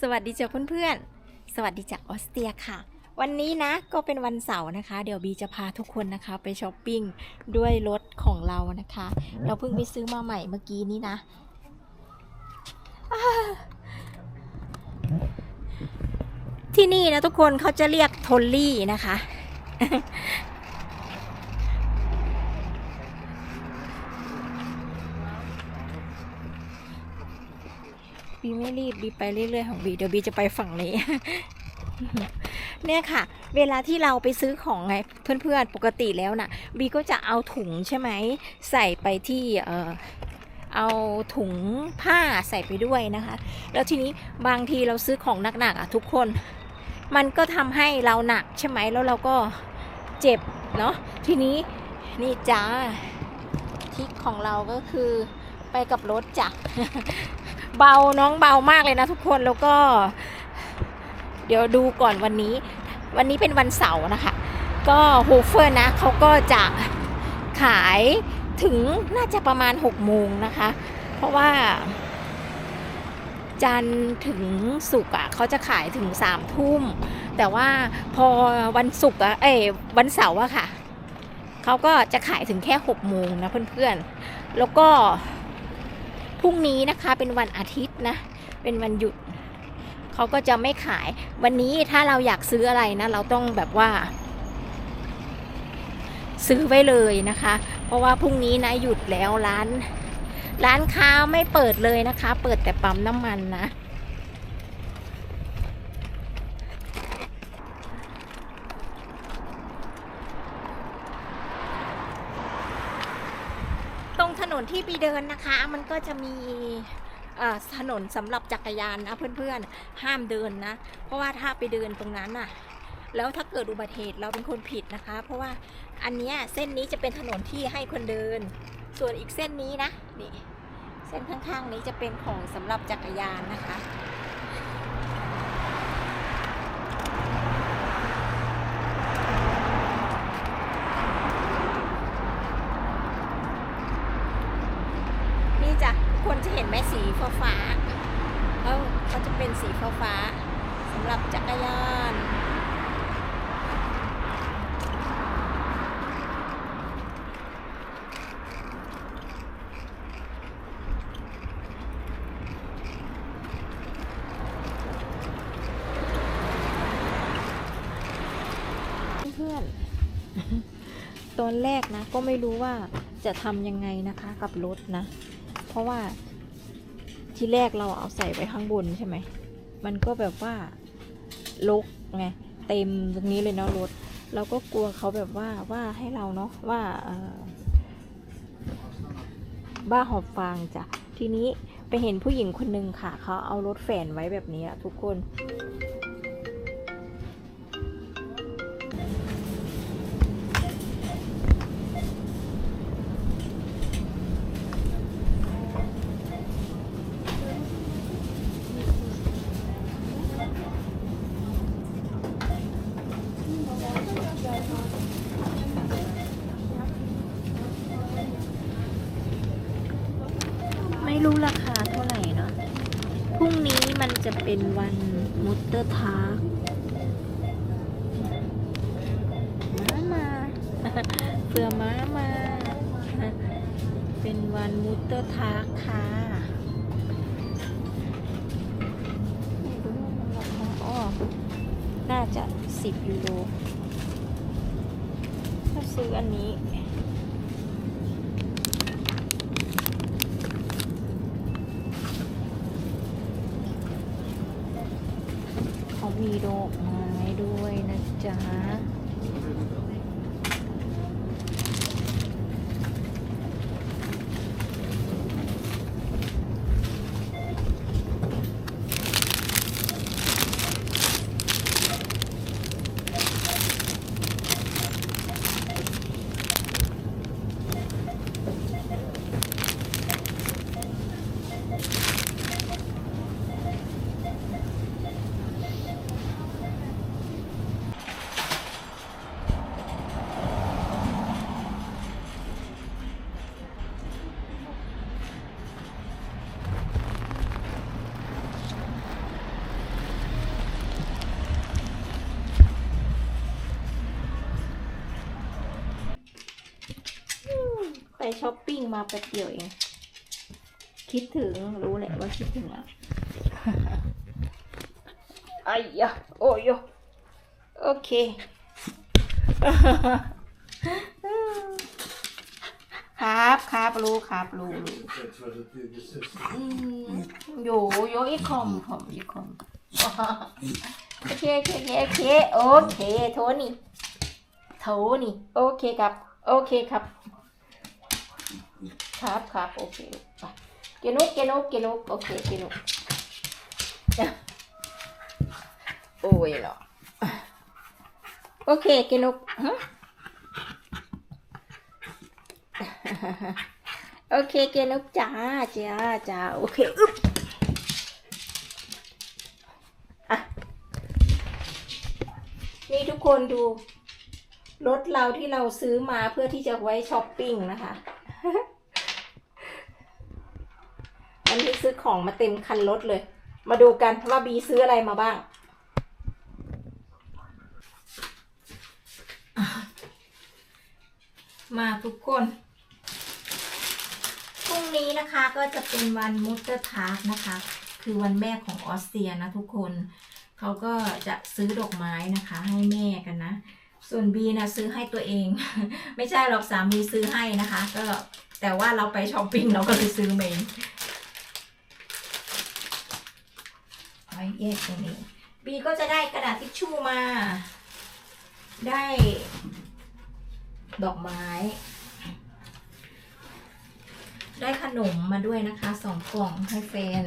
สวัสดีจ้ะเพื่อนๆ สวัสดีจากออสเตรียค่ะ วันนี้นะก็เป็นวันเสาร์นะคะ เดี๋ยวบีจะพาทุกคนนะคะไปช้อปปิ้งด้วยรถของเรานะคะ เราเพิ่งไปซื้อมาใหม่เมื่อกี้นี้นะที่นี่นะทุกคนเขาจะเรียกโทลลี่นะคะ บีไม่รีบบีไปเรื่อยๆของบีเดี๋ยวบีจะไปฝั่งนี้ เนี่ยค่ะ เวลาที่เราไปซื้อของไงเพื่อนๆปกติแล้วนะ่ะบีก็จะเอาถุงใช่ไหมใส่ไปที่เออเอาถุงผ้าใส่ไปด้วยนะคะ แล้วทีนี้บางทีเราซื้อของหนักๆอะทุกคน มันก็ทำให้เราหนักใช่ไหมแล้วเราก็เจ็บเนาะทีนี้นี่จ้าทิกของเราก็คือไปกับรถจ้ะ เบาน้องเบามากเลยนะทุกคนแล้วก็ เดี๋ยวดูก่อนวันนี้ วันนี้เป็นวันเสาร์นะคะ ก็โฮเฟอร์นะเขาก็จะขายถึงน่าจะประมาณ6โมงนะคะ เพราะว่า จันถึงศุกร์อะเขาจะขายถึงสามทุ่ม แต่ว่าพอวันศุกร์อะเอ้ยวันเสาร์อะค่ะเขาก็จะขายถึงแค่หกโมงนะเพื่อนๆ แล้วก็ พรุ่งนี้นะคะเป็นวันอาทิตย์นะ เป็นวันหยุด เขาก็จะไม่ขาย วันนี้ถ้าเราอยากซื้ออะไรนะ เราต้องแบบว่า ซื้อไว้เลยนะคะ เพราะว่าพรุ่งนี้นะหยุดแล้วร้าน ร้านค้าไม่เปิดเลยนะคะ เปิดแต่ปั๊มน้ำมันนะ ต ที่ไปเดินนะคะ มันก็จะมีถนนสำหรับจักรยานนะเพื่อนๆ ห้ามเดินนะ เพราะว่าถ้าไปเดินตรงนั้นน่ะ แล้วถ้าเกิดอุบัติเหตุเราเป็นคนผิดนะคะ เพราะว่าอันนี้เส้นนี้จะเป็นถนนที่ให้คนเดิน ส่วนอีกเส้นนี้นะนี่เส้นข้างๆนี้จะเป็นของสำหรับจักรยานนะคะ นี่จ้ะทุกคนจะเห็น ไหมสีฟ้าฟ้าๆแล้วเขาจะเป็นสีฟ้าฟ้าสำหรับจักรยานเพื่อนตอนแรกนะก็ไม่รู้ว่าจะทำยังไงนะคะกับรถนะ เพราะว่า ที่แรกเราเอาใส่ไว้ข้างบนใช่ไหม มันก็แบบว่าลกไงเต็มตรงนี้เลยเนาะรถ เราก็กลัวเขาแบบว่าว่าให้เราเนาะว่าบ้าหอบฟางจ้ะ ทีนี้ไปเห็นผู้หญิงคนนึงค่ะ เขาเอารถแฝนไว้แบบนี้อะทุกคน ไม่รู้ราคาเท่าไหร่เนาะ พรุ่งนี้มันจะเป็นวันมุตเตอร์ทาร์กมามาเพื่อม้ามา เป็นวันมุตเตอร์ทาร์กค่ะน่าจะสิบยูโร ซื้ออันนี้ เขามีดอกไม้ด้วยนะจ๊ะ น ไป ช้อปปิ้งมาแป๊บเดียวเอง คิดถึงรู้แหละว่าคิดถึงอะไอ้ยะโอ้ยโอเค ครับครับรู้ครับรู้รู้อืมโยโยอีคอมคอมอีคอมโอเคโอเคโอเคโอเคโทนี่โทนี่โอเคครับ โอเคครับ ครับครับโอเคไปเกนุกเกนุกเกนุกโอเคเกนุกโอ้ยเหรอโอเคเกนุกฮะโอเคเกนุกจ้าจ้าจ้าโอเคอึ๊บอะนี่ทุกคนดูรถเราที่เราซื้อมาเพื่อที่จะไว้ช้อปปิ้งนะคะ อันนี้ซื้อ ของมาเต็มคันรถเลย มาดูกันว่าบีซื้ออะไรมาบ้าง มาทุกคนพรุ่งนี้นะคะก็จะเป็นวันมุตเตอร์ทาร์กนะคะ คือวันแม่ของออสเตรียนะทุกคนเขาก็จะซื้อดอกไม้นะคะ ให้แม่กันนะ ส่วนบีนะซื้อให้ตัวเอง ไม่ใช่หรอกสามีซื้อให้นะคะ ก็แต่ว่าเราไปช้อปปิ้งเราก็เลยซื้อเอง ไว้แยกตรงนี้บีก็จะได้กระดาษทิชชู่มา ได้ ดอกไม้ ได้ขนมมาด้วยนะคะสองกล่องให้แฟน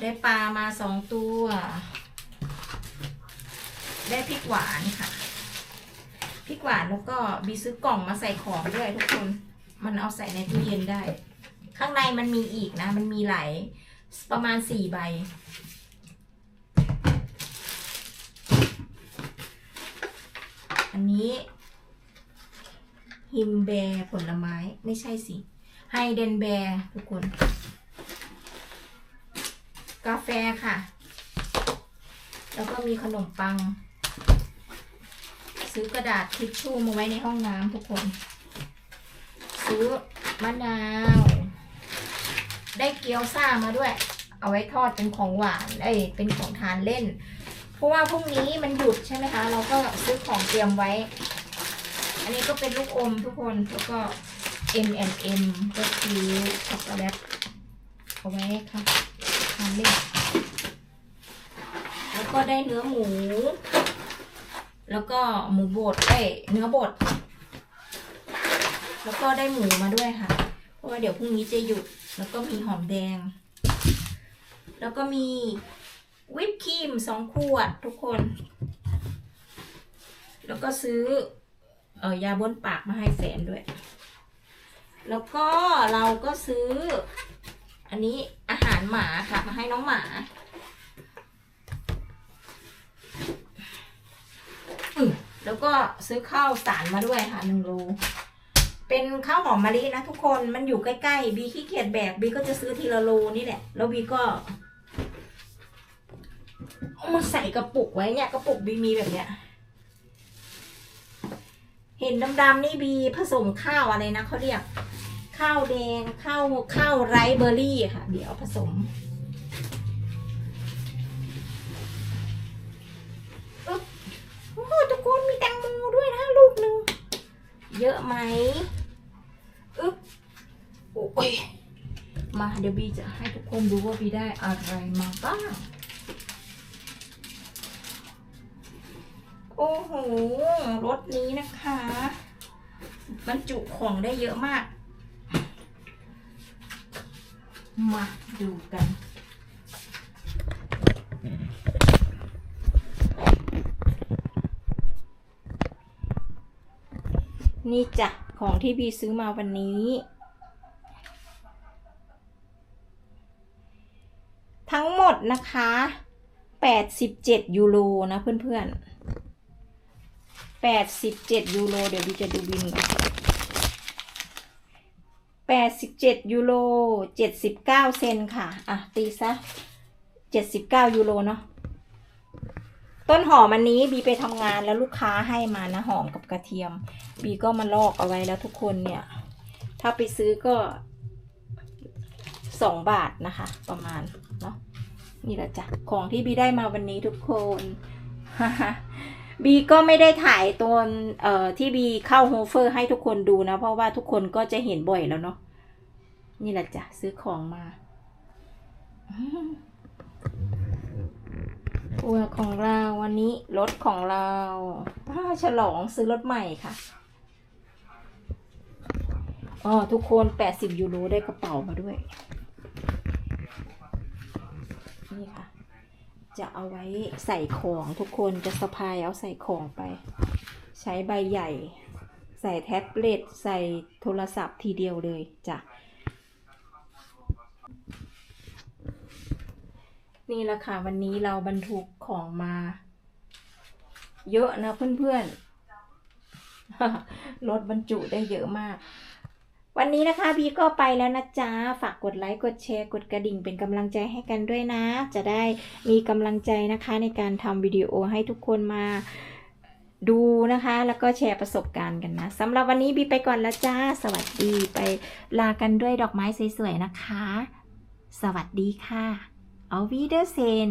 ได้ปลามาสองตัว ได้พริกหวานค่ะพริกหวานแล้วก็บีซื้อกล่องมาใส่ของด้วยทุกคน มันเอาใส่ในตู้เย็นได้ ข้างในมันมีอีกนะ มันมีหลาย ประมาณสี่ใบ อันนี้ ฮิมแบร์ผลไม้ไม่ใช่สิ ไฮเดนแบร์ทุกคน กาแฟค่ะ แล้วก็มีขนมปัง ซื้อกระดาษทิชชู่มาไว้ในห้องน้ำทุกคน ซื้อมะนาว ได้เกี๊ยวซ่ามาด้วย เอาไว้ทอดเป็นของหวานเอ้ยเป็นของทานเล่น เพราะว่าพรุ่งนี้มันหยุดใช่ไหมคะ เราก็ซื้อของเตรียมไว้ อันนี้ก็เป็นลูกอมทุกคนแล้วก็ M M ก็คือช็อกโกแลตเอาไว้ค่ะทานเล่นแล้วก็ได้เนื้อหมู แล้วก็หมูบดเอ้ยเนื้อบดแล้วก็ได้หมูมาด้วยค่ะ เพราะว่าเดี๋ยวพรุ่งนี้จะหยุด แล้วก็มีหอมแดง แล้วก็มีวิปครีมสองขวดทุกคน แล้วก็ซื้อเออยาบ้วนปากมาให้แฟนด้วย แล้วก็เราก็ซื้อ อันนี้อาหารหมาค่ะ มาให้น้องหมาแล้วก็ซื้อข้าวสารมาด้วยค่ะหนึ่งโล เป็นข้าวหอมมะลินะทุกคนมันอยู่ใกล้ๆบีขี้เกียจแบกบีก็จะซื้อทีละโลนี่แหละ แล้วบีก็เอามาใส่กระปุกไว้เนี่ยกระปุกบีมีแบบเนี้ย เห็นดำๆนี่บีผสมข้าวอะไรนะเขาเรียก ข้าวแดงข้าวข้าวไรเบอร์รี่ค่ะ เดี๋ยวผสมอึ๊บโอ้ทุกคนมีแตงโมด้วยนะลูกหนึ่งเยอะไหม อ้ยมาเดี๋ยวบีจะให้ทุกคนดูว่าบีได้อะไรมาบ้าง โอ้โห รถนี้นะคะบรรจุของได้เยอะมาก มาดูกันนี่จ้ะ ของที่บีซื้อมาวันนี้ ทั้งหมดนะคะ87ยูโรนะเพื่อนๆ87ยูโรเดี๋ยวบีจะดูบินก่อน87ยูโร79เซนค่ะ อะ ตีซะ79ยูโรเนาะต้นหอมอันนี้บีไปทำงานแล้วลูกค้าให้มานะหอมกับกระเทียม บีก็มาลอกเอาไว้แล้วทุกคนเนี่ย ถ้าไปซื้อก็สองบาทนะคะ ประมาณ นี่แหละจ้ะของที่บีได้มาวันนี้ทุกคนบีก็ไม่ได้ถ่ายตัวเอ่อที่บีเข้าโฮเฟอร์ให้ทุกคนดูนะ เพราะว่าทุกคนก็จะเห็นบ่อยแล้วเนาะนี่แหละจ้ะซื้อของมาอัวของเราวันนี้รถของเราอ้าฉลองซื้อรถใหม่ค่ะอ๋อทุกคน 80 ยูโรได้กระเป๋ามาด้วย นี่ค่ะ จะเอาไว้ใส่ของทุกคนจะสะพายเอาใส่ของไป ใช้ใบใหญ่ ใส่แท็บเล็ตใส่โทรศัพท์ทีเดียวเลยจ้ะนี่แหละค่ะ วันนี้เราบรรทุกของมา เยอะนะเพื่อนๆรถบรรจุได้เยอะมาก วันนี้นะคะบีก็ไปแล้วนะจ๊ะ ฝากกดไลค์ กดแชร์ กดกระดิ่งเป็นกำลังใจให้กันด้วยนะ จะได้มีกำลังใจนะคะในการทำวิดีโอให้ทุกคนมาดูนะคะ แล้วก็แชร์ประสบการณ์กันนะสำหรับวันนี้บีไปก่อนแล้วจ้า สวัสดีไปลากันด้วยดอกไม้สวยๆนะคะ สวัสดีค่ะ เอาวีเดอร์เซน